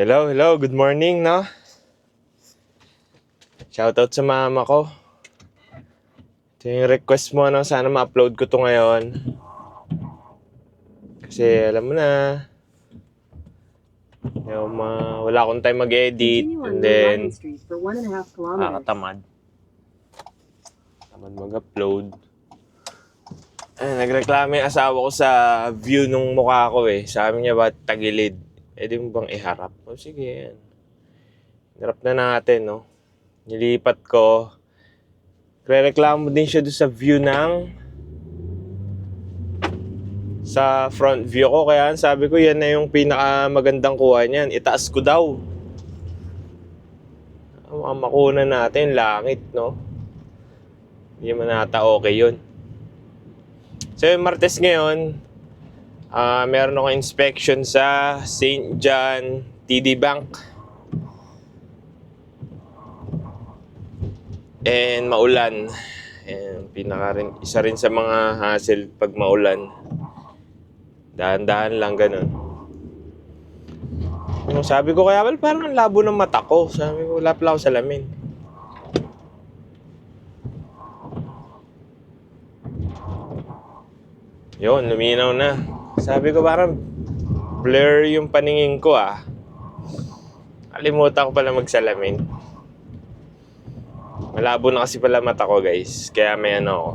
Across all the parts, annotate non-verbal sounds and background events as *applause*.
Hello, hello. Good morning, no? Shoutout sa mama ko. Ito yung request mo, no? Sana ma-upload ko to ngayon. Kasi, alam mo na, yung, ma- wala akong time mag-edit. And then, nakakatamad. Tamad mag-upload. Eh, nagreklamo yung asawa ko sa view nung mukha ko eh. Sabi niya, ba't tagilid? Di mo bang iharap? O sige, yan. Harap na natin, no? Nilipat ko. Reklamo din siya doon sa view ng sa front view ko. Kaya sabi ko, yan na yung pinakamagandang kuha niyan. Itaas ko daw. Ang makuna natin, langit, no? Hindi man nata okay yun. So, yung Martes ngayon, ah meron ako inspection sa St. John TD Bank. And maulan. And pinaka rin, isa rin sa mga hassle pag maulan. Dahan-dahan lang ganun. Yung sabi ko kaya, well, parang ang labo ng mata ko. Sabi ko, wala pala ako salamin. Yun, luminaw na. Sabi ko parang blur yung paningin ko ah. Kalimutan ko pala magsalamin. Malabo na kasi pala mata ko guys. Kaya may ano ako.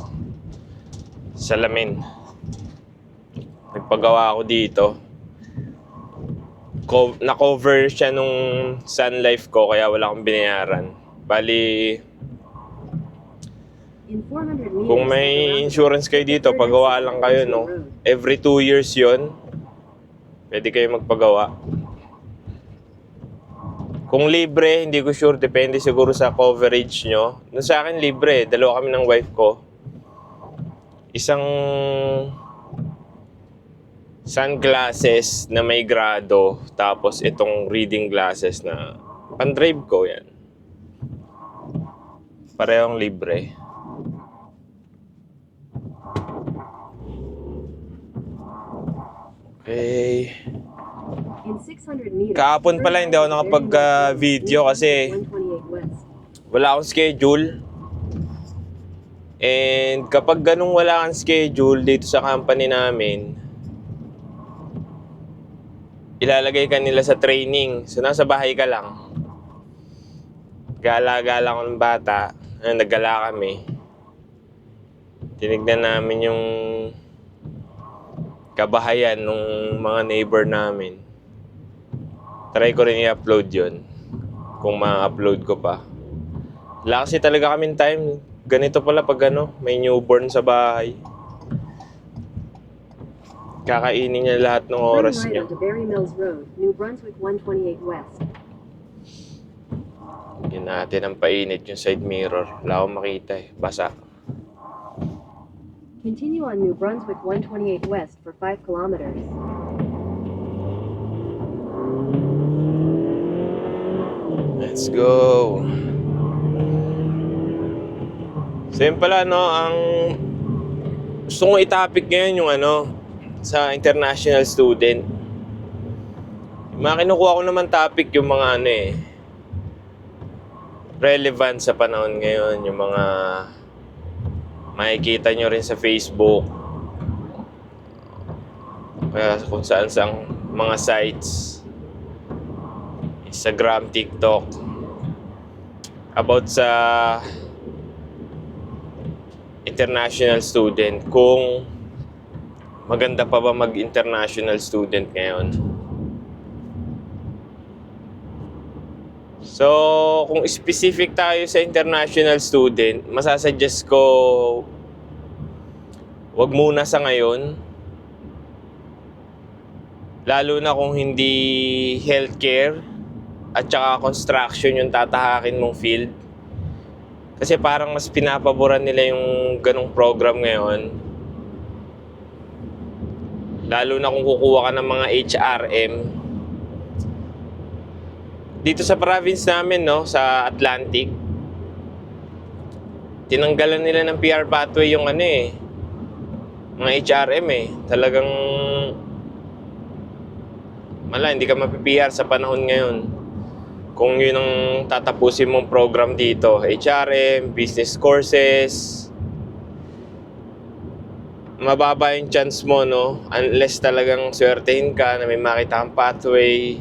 Salamin. Nagpagawa ako dito. Co- na-cover siya nung Sun Life ko kaya wala akong binayaran. Bali, In 400 meters, kung may insurance kayo dito, pagawa lang kayo, no? Every two years yon pwede kayo magpagawa. Kung libre, hindi ko sure. Depende siguro sa coverage nyo. No, sa akin, libre. Dalawa kami ng wife ko. Isang sunglasses na may grado. Tapos itong reading glasses na pan-drive ko yan. Parehong libre. Okay. In 600 meters, Kahapon pala, hindi ako nakapag-video kasi 128 west. wala akong schedule. And kapag ganung wala kang schedule dito sa company namin, ilalagay ka nila sa training. So, nasa bahay ka lang. Gala-gala ko ng bata. Naggala kami. Tinignan namin yung kabahayan ng mga neighbor namin. Try ko rin i-upload yun. Kung ma-upload ko pa. Wala kasi talaga kaming time. Ganito pala pag ano, may newborn sa bahay. Kakainin niya lahat ng oras niya. onto Berry Mills Road, New Brunswick 128 west. Yun natin ang painit yung side mirror. Wala akong makita eh. Basa. Continue on New Brunswick 128 west for 5 kilometers. Let's go. Yun pala no, ang gusto kong itapik ngayon yung ano, sa international student. Yung mga kinukuha ko naman topic yung mga ano eh, relevant sa panahon ngayon, yung mga makikita nyo rin sa Facebook. Kaya kung saan saan mga sites. Instagram, TikTok. About sa international student. Kung maganda pa ba mag-international student ngayon. So, kung specific tayo sa international student, masasuggest ko wag muna sa ngayon. Lalo na kung hindi healthcare at saka construction yung tatahakin mong field. Kasi parang mas pinapaboran nila yung ganong program ngayon. Lalo na kung kukuha ka ng mga HRM. Dito sa province namin, no, sa Atlantic, tinanggalan nila ng PR pathway yung ano eh, mga HRM eh. Talagang Wala, hindi ka mapipiyar sa panahon ngayon. Kung yun ang tatapusin mong program dito, HRM, business courses, mababa yung chance mo, no? Unless talagang swertehin ka na may makita kang pathway,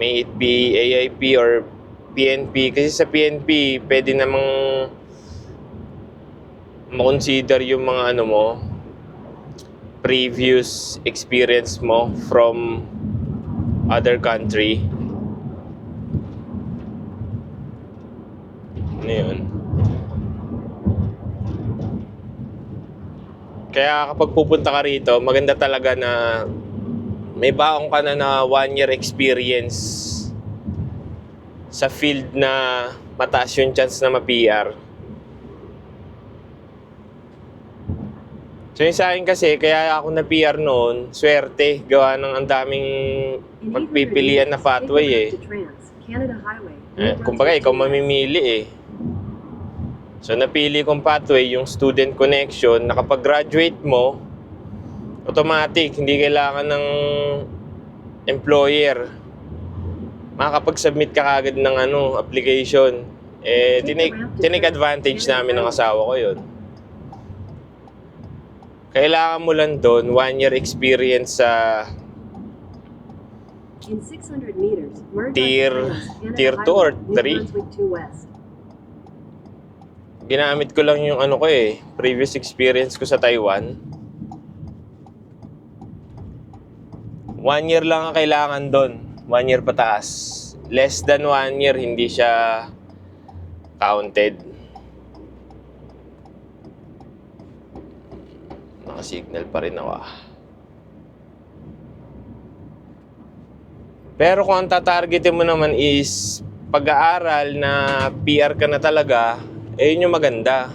may it be AIP or PNP. Kasi sa PNP, pwede namang makonsider yung mga ano mo, previous experience mo from other country. Ano yun? Kaya kapag pupunta ka rito, maganda talaga na may baong ka na na one year experience sa field na mataas yung chance na ma-PR. So yung sa akin kasi, kaya ako na PR noon, swerte, gawa ng ang daming In 800 magpipilian na take eh. Eh, kumbaga, ikaw mamimili eh. So, napili kong pathway, yung student connection, na kapag graduate mo, automatic, hindi kailangan ng employer. Makakapag-submit ka kagad ng ano, application. Eh, tinake, tinake advantage namin ng asawa ko yun. Kailangan mo lang doon, one year experience sa In 600 meters, Tier- tier two or Highway, New three? Brunswick to West. ginamit ko lang yung ano ko eh, previous experience ko sa Taiwan. One year lang ang kailangan doon. One year pataas. Less than one year, hindi siya counted. Naka-signal pa rin ako ah. Pero kung ang tatargetin mo naman is pag-aaral na PR ka na talaga, eh yun yung maganda.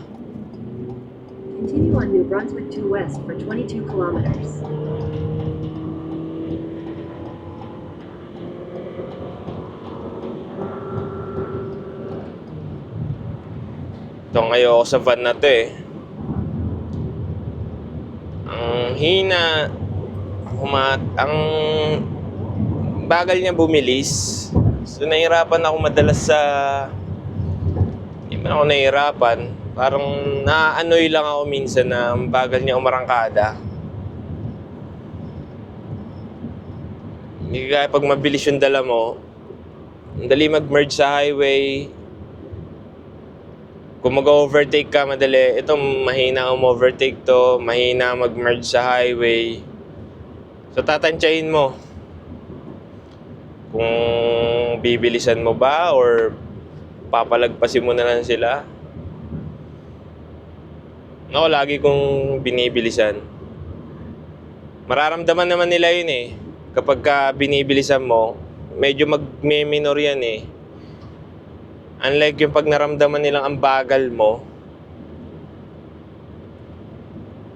Continue on New Brunswick to West for 22 kilometers. Itong ayoko sa van na to eh. Ang hina, humat, ang bagal niya bumilis. So nahirapan ako madalas sa, hindi man ako nahirapan. Parang naanoy lang ako minsan na ang bagal niya umarangkada. Hindi kaya pag mabilis yung dala mo, ang dali mag-merge sa highway, kung mag-overtake ka madali, ito mahina ang overtake to, mahina mag-merge sa highway. So tatansyahin mo kung bibilisan mo ba or papalagpasin mo na lang sila. Ako lagi kong binibilisan. Mararamdaman naman nila yun eh. Kapag ka binibilisan mo, medyo mag-minor yan eh. Unlike yung pag naramdaman nilang ang bagal mo,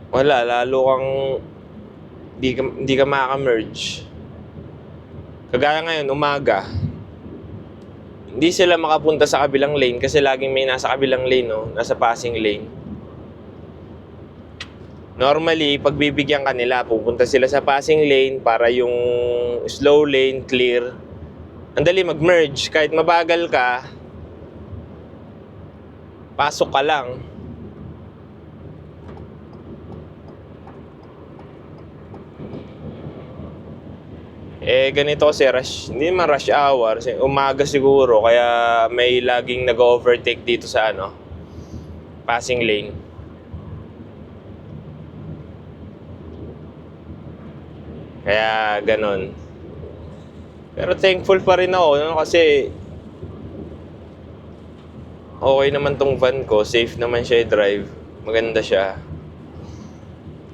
wala, lalo kang di ka, di ka makaka-merge. Kagaya ngayon, umaga, hindi sila makapunta sa kabilang lane kasi laging may nasa kabilang lane, no? nasa passing lane. Normally, pag bibigyan ka nila, pupunta sila sa passing lane para yung slow lane clear. Ang dali mag-merge. Kahit mabagal ka, pasok ka lang. Eh, ganito kasi rush, hindi man rush hour, kasi umaga siguro, kaya may laging nag-overtake dito sa ano, passing lane. Kaya ganon. Pero thankful pa rin ako, no? kasi okay naman tong van ko, safe naman siya i-drive, maganda siya,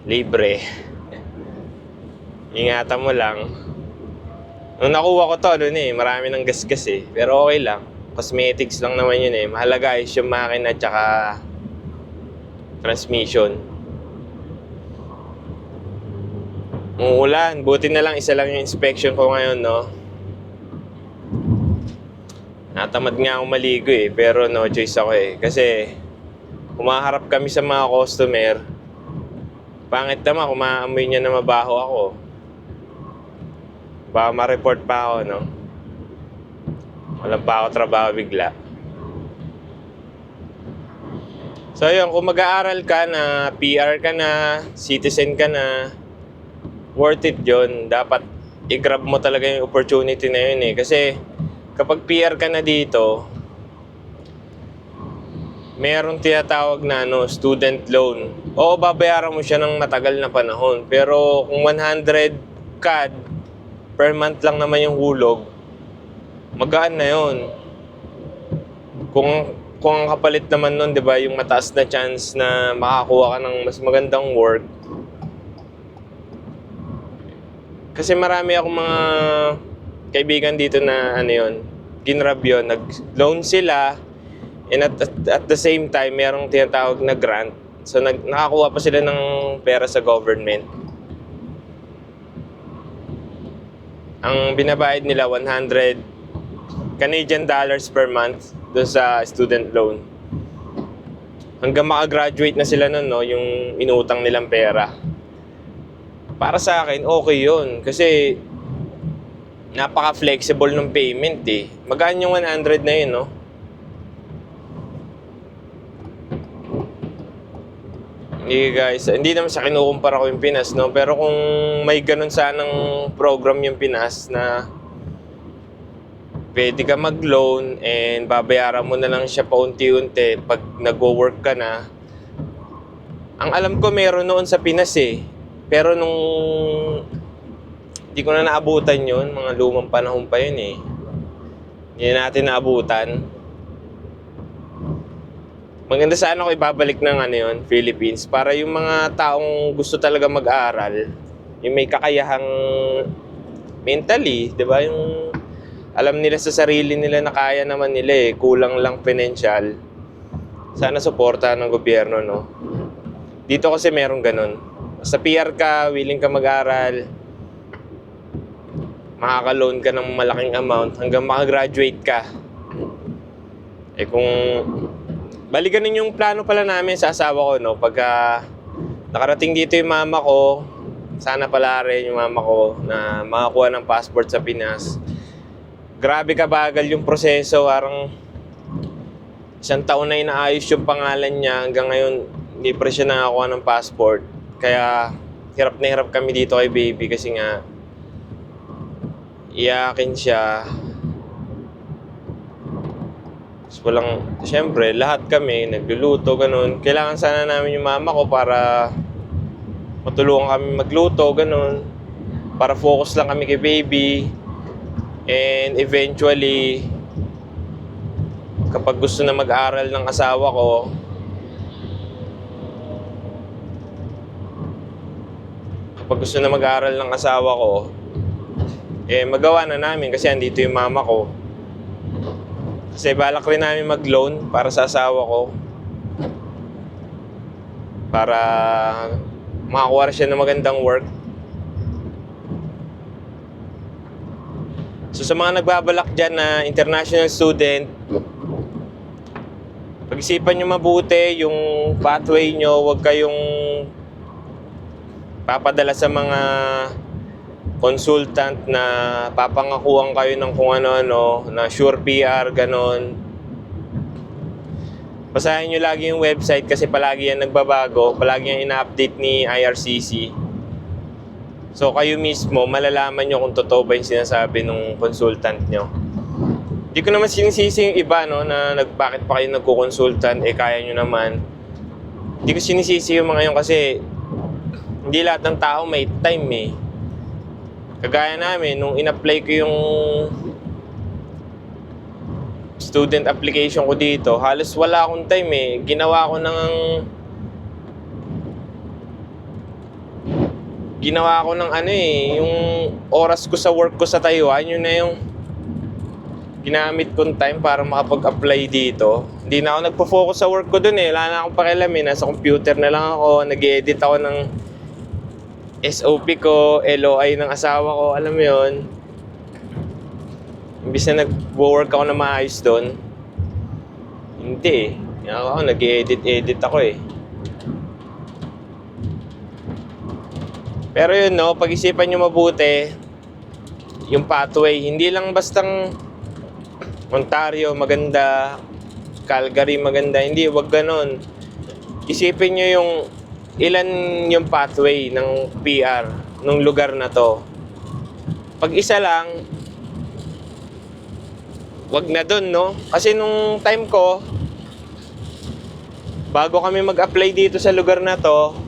libre. *laughs* Ingatan mo lang. Nung nakuha ko to, ano eh, marami ng gasgas eh. Pero okay lang. Cosmetics lang naman yun eh. Mahalaga is yung makina at saka transmission. Umuulan. Buti na lang isa lang yung inspection ko ngayon, no? Natamad nga ako maligo eh, pero no choice ako eh. Kasi humaharap kami sa mga customer. Pangit naman kung maamoy niya na mabaho ako. Baka ma-report pa ako, no? Walang pa ako trabaho bigla. So yun, kung mag-aaral ka na, PR ka na, citizen ka na, worth it yun. Dapat i-grab mo talaga yung opportunity na yun eh. Kasi kapag PR ka na dito, merong tinatawag na ano, student loan. Oo, babayaran mo siya ng matagal na panahon. Pero kung 100 CAD per month lang naman yung hulog, magaan na yun. Kung kung ang kapalit naman nun, di ba, yung mataas na chance na makakuha ka ng mas magandang work. Kasi marami akong mga kaibigan dito na ano yun, ginrab yun. Nag-loan sila, and at, at, at the same time, merong tinatawag na grant. So, nag, nakakuha pa sila ng pera sa government. Ang binabayad nila, 100 Canadian dollars per month doon sa student loan. Hanggang makagraduate na sila nun, no, yung inuutang nilang pera. Para sa akin, okay yun. Kasi napaka-flexible ng payment eh. Magaan yung 100 na yun, no? Hindi guys, hindi naman sa kinukumpara ko yung Pinas, no? Pero kung may ganun sanang program yung Pinas na pwede ka mag-loan and babayaran mo na lang siya paunti-unti pag nagwo-work ka na. Ang alam ko meron noon sa Pinas eh. Pero nung hindi ko na naabutan yun, mga lumang panahon pa yun eh. Hindi na natin naabutan. Maganda sana ako ibabalik ng ano yun, Philippines para yung mga taong gusto talaga mag-aral, yung may kakayahang mentally, 'di ba? Yung alam nila sa sarili nila na kaya naman nila eh, kulang lang financial. Sana suportahan ng gobyerno, no? Dito kasi merong ganun. Sa PR ka, willing ka mag-aral, makaka-loan ka ng malaking amount hanggang makagraduate ka. Eh kung Bali ganun yung plano pala namin sa asawa ko, no? Pagka nakarating dito yung mama ko, sana pala rin yung mama ko na makakuha ng passport sa Pinas. Grabe kabagal yung proseso, parang isang taon na inaayos yung pangalan niya hanggang ngayon hindi pa siya nakakuha ng passport. Kaya hirap na hirap kami dito kay baby kasi nga iyakin siya Tapos walang, syempre, lahat kami nagluluto, ganun. Kailangan sana namin yung mama ko para matulungan kami magluto, ganun. Para focus lang kami kay baby. And eventually, kapag gusto na mag-aral ng asawa ko, kapag gusto na mag-aral ng asawa ko, eh magawa na namin kasi andito yung mama ko. Kasi balak rin namin mag-loan para sa asawa ko. Para makakuha siya ng magandang work. So sa mga nagbabalak dyan na international student, pag-isipan nyo mabuti yung pathway nyo, huwag kayong papadala sa mga consultant na papangakuan kayo ng kung ano-ano, na sure PR, ganon. Basahin nyo lagi yung website kasi palagi yan nagbabago, palagi yan ina-update ni IRCC. So kayo mismo, malalaman nyo kung totoo ba yung sinasabi ng consultant nyo. Hindi ko naman sinisisi yung iba no, na nag, bakit pa kayo nagko-consultant, eh kaya nyo naman. Hindi ko sinisisi yung mga yun kasi hindi lahat ng tao may time eh. Kagaya namin, nung in-apply ko yung student application ko dito, halos wala akong time eh. Ginawa ko ng... Ginawa ko ng ano eh, yung oras ko sa work ko sa Taiwan, yun na yung ginamit kong time para makapag-apply dito. Hindi na ako nagpo-focus sa work ko dun eh. Wala na akong pakialam eh. Nasa computer na lang ako. nag-edit ako ng SOP ko, LOI ng asawa ko, alam mo yun. Imbis na nag-work ako na maayos doon, hindi eh. Ako, nag-edit-edit ako eh. Pero yun no, pag-isipan nyo mabuti, yung pathway. Hindi lang bastang Ontario maganda, Calgary maganda. Hindi, wag ganon. Isipin nyo yung ilan yung pathway ng PR nung lugar na to. Pag isa lang, wag na dun, no? Kasi nung time ko, bago kami mag-apply dito sa lugar na to,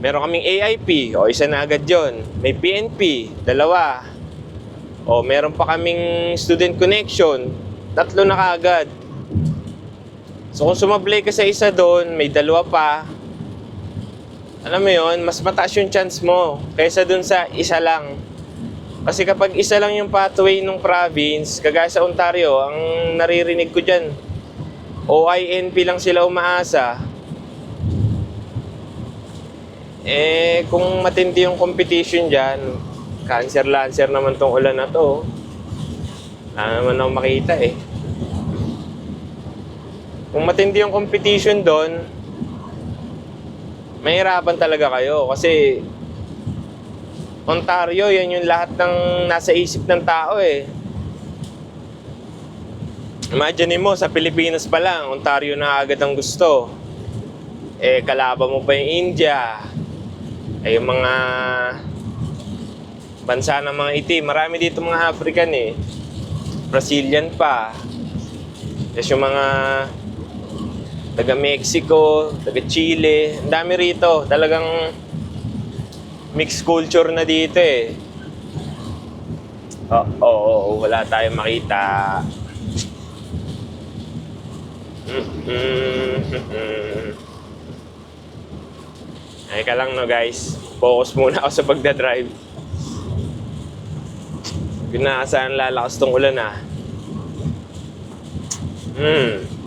meron kaming AIP, o isa na agad yon. May PNP, dalawa. O meron pa kaming student connection, tatlo na kaagad. So kung sumablay ka sa isa doon, may dalawa pa, alam mo yon mas mataas yung chance mo kaysa dun sa isa lang. Kasi kapag isa lang yung pathway ng province, kagaya sa Ontario, ang naririnig ko dyan, OINP lang sila umaasa. Eh, kung matindi yung competition dyan, cancer-lancer naman tong ulan na to. Wala naman ako makita eh. Kung matindi yung competition doon, mahirapan talaga kayo kasi Ontario, yan yung lahat ng nasa isip ng tao eh. Imagine mo, sa Pilipinas pa lang, Ontario na agad ang gusto. Eh, kalaban mo pa yung India. Eh, yung mga bansa ng mga itim. Marami dito mga African eh. Brazilian pa. Tapos yung mga taga Mexico, taga Chile. Ang dami rito. Talagang mixed culture na dito eh. Oo, oh, oh, wala tayong makita. Ay ka lang no guys. Focus muna ako sa pagdadrive. Pinaasahan lalakas tong ulan ah. Hmm.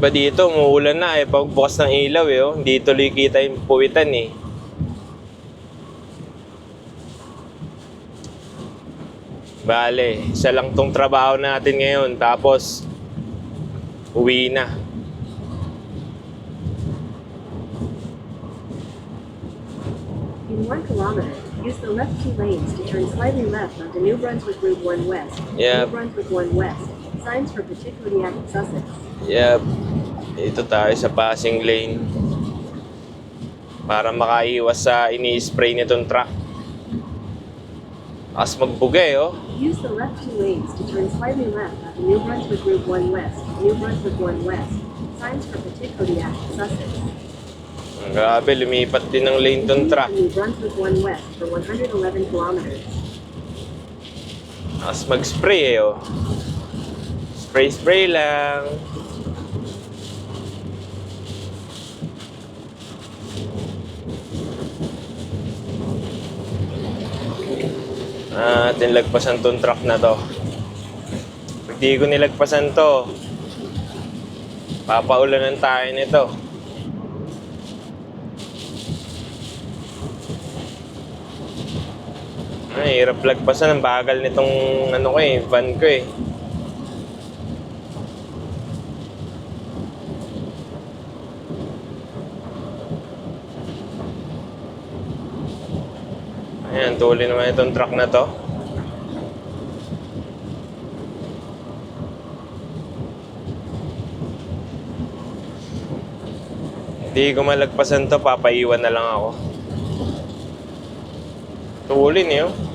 Iba dito, umuulan na eh. Pagbukas ng ilaw eh. Oh. Hindi tuloy kita yung puwitan eh. Bale, isa lang tong trabaho natin ngayon. Tapos, uwi na. In one kilometer, use the left two lanes to turn slightly left onto New Brunswick Route 1 West. Yep. New Brunswick 1 West. Signs for particularly active Sussex. Yep. Ito tayo sa passing lane. Para makaiwas sa ini-spray nitong truck. As magbuga eh, oh. Use the left two lanes to turn slightly left onto New Brunswick Route 1 West. New Brunswick 1 West. Signs for particularly active Sussex. Ang Grabe, lumipat din ng lane tong truck. New Brunswick 1 West for 111 kilometers. As mag-spray eh, oh. Spray-spray lang. Ah, nilagpasan tong truck na to. Pag ko nilagpasan to, papaulanan tayo nito. Ay, hirap lagpasan. Ang bagal nitong ano ko eh, van ko eh. Tuloy naman itong truck na to. Hindi ko malagpasan to, papaiwan na lang ako. Tulin eh.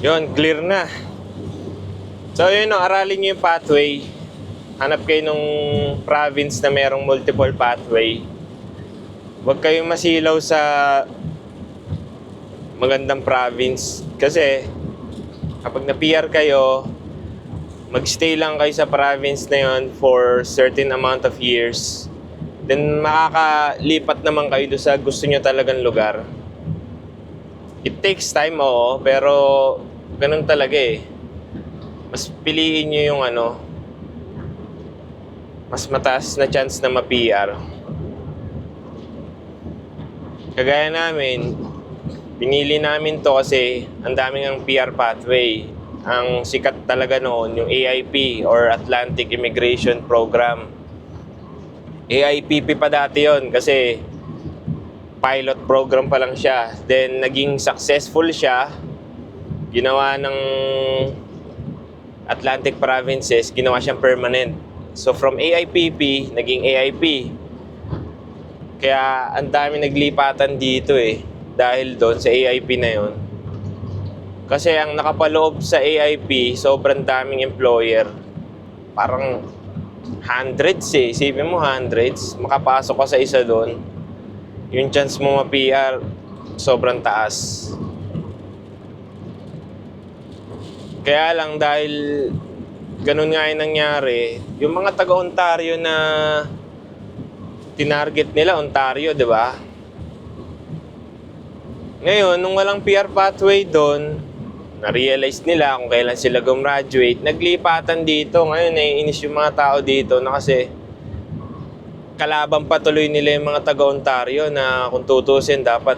Yun, clear na. So yun, no, aralin nyo yung pathway. Hanap kayo nung province na merong multiple pathway. Huwag kayong masilaw sa magandang province. Kasi kapag na-PR kayo, magstay lang kayo sa province na yun for certain amount of years. Then makakalipat naman kayo doon sa gusto nyo talagang lugar. It takes time, oo, pero ganun talaga eh. Mas piliin nyo yung ano, mas mataas na chance na ma-PR. kagaya namin, pinili namin to kasi ang daming ang PR pathway. Ang sikat talaga noon, yung AIP or Atlantic Immigration Program. AIPP pa dati yon kasi pilot program pa lang siya. Then, naging successful siya. Ginawa ng Atlantic Provinces, ginawa siyang permanent. So, from AIPP, naging AIP. Kaya, ang dami naglipatan dito eh. Dahil doon sa AIP na yon. Kasi ang nakapaloob sa AIP, sobrang daming employer. Parang hundreds eh. Isipin mo hundreds. Makapasok ka sa isa doon yung chance mo ma-PR sobrang taas. Kaya lang dahil ganun nga yung nangyari, yung mga taga-Ontario na tinarget nila Ontario, di ba? Ngayon, nung walang PR pathway doon, na-realize nila kung kailan sila gumraduate, naglipatan dito. Ngayon, naiinis yung mga tao dito na kasi kalaban patuloy nila yung mga taga-Ontario na kung tutusin dapat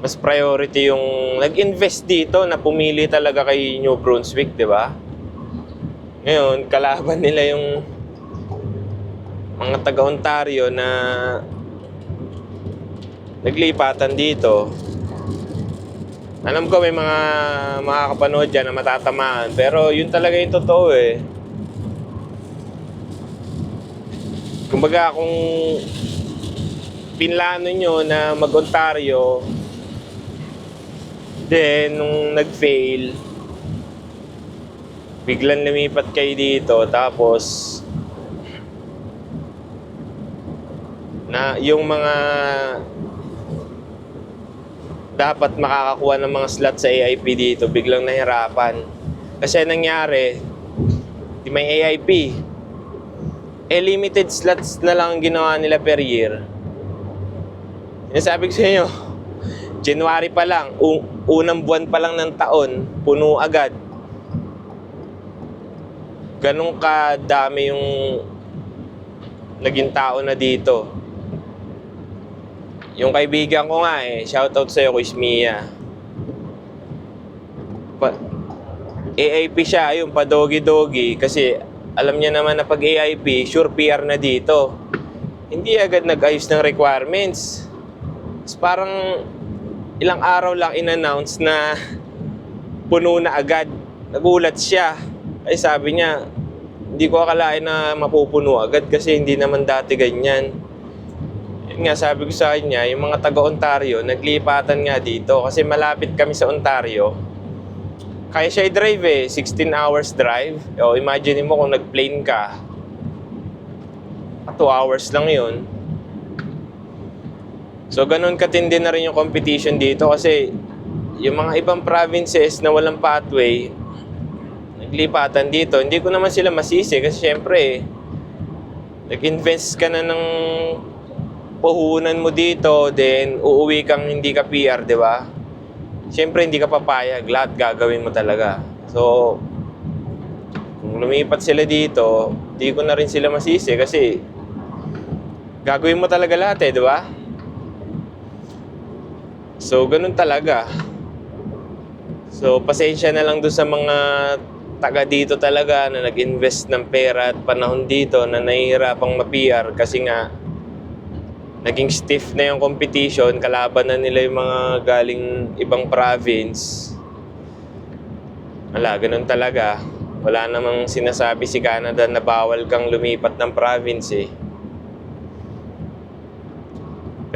mas priority yung nag-invest dito na pumili talaga kay New Brunswick, di ba? Ngayon, kalaban nila yung mga taga-Ontario na naglipatan dito. Alam ko may mga makakapanood dyan na matatamaan, pero yun talaga yung totoo eh. Kumbaga kung pinlano nyo na mag-Ontario, then nung nag-fail, biglang lumipat kayo dito, tapos na yung mga dapat makakakuha ng mga slot sa AIP dito, biglang nahirapan. Kasi nangyari, di may AIP, eh limited slots na lang ang ginawa nila per year. Yung sabi ko sa inyo, January pa lang, unang buwan pa lang ng taon, puno agad. Ganun kadami yung naging tao na dito. Yung kaibigan ko nga eh, shoutout sa'yo, Kuis Mia. Pa- AIP siya, ayun, pa-doggy-doggy. Kasi alam niya naman na pag AIP, sure PR na dito. Hindi agad nag-ayos ng requirements. Tapos parang ilang araw lang in-announce na puno na agad. Nagulat siya. Ay sabi niya, hindi ko akalain na mapupuno agad kasi hindi naman dati ganyan. Yun nga, sabi ko sa kanya, yung mga taga-Ontario, naglipatan nga dito kasi malapit kami sa Ontario. Kaya siya i-drive eh, 16 hours drive. O imagine mo kung nag-plane ka, 2 hours lang yun. So ganun katindi na rin yung competition dito kasi yung mga ibang provinces na walang pathway, naglipatan dito. Hindi ko naman sila masisi kasi syempre eh, nag-invest ka na ng puhunan mo dito, then uuwi kang hindi ka PR, di ba? Siyempre hindi ka papayag, lahat gagawin mo talaga. So, kung lumipat sila dito, di ko na rin sila masisi kasi gagawin mo talaga lahat eh, di ba? So, ganun talaga. So, pasensya na lang doon sa mga taga dito talaga na nag-invest ng pera at panahon dito na nahihirapang ma-PR kasi nga naging stiff na yung competition, kalaban na nila yung mga galing ibang province. Wala, ganun talaga. Wala namang sinasabi si Canada na bawal kang lumipat ng province eh.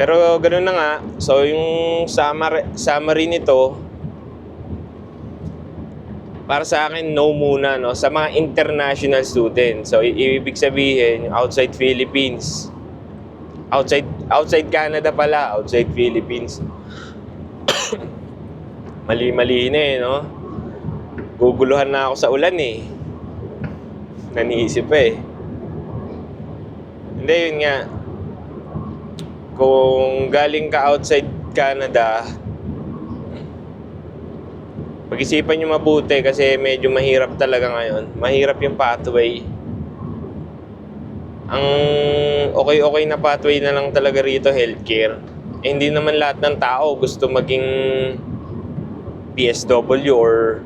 Pero ganun na nga. So yung summary, summary nito, para sa akin, no muna, no? Sa mga international students. So, ibig sabihin, outside Philippines. Outside, outside Canada pala, outside Philippines. *coughs* Mali-mali na eh, no? Guguluhan na ako sa ulan eh. Naniisip eh. Hindi, yun nga. Kung galing ka outside Canada, pag-isipan nyo mabuti kasi medyo mahirap talaga ngayon. Mahirap yung pathway. Ang okay-okay na pathway na lang talaga rito, healthcare. Eh, hindi naman lahat ng tao gusto maging PSW or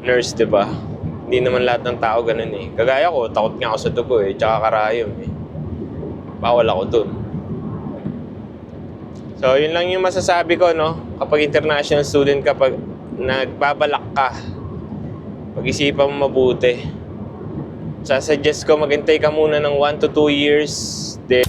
nurse, di ba? Hindi naman lahat ng tao ganun eh. Kagaya ko, takot nga ako sa dugo eh, tsaka karayom eh. Bawal ako dun. So, yun lang yung masasabi ko, no? Kapag international student ka, pag nagbabalak ka, pag-isipan mo mabuti. Sasuggest ko, maghintay ka muna ng 1 to 2 years. Then,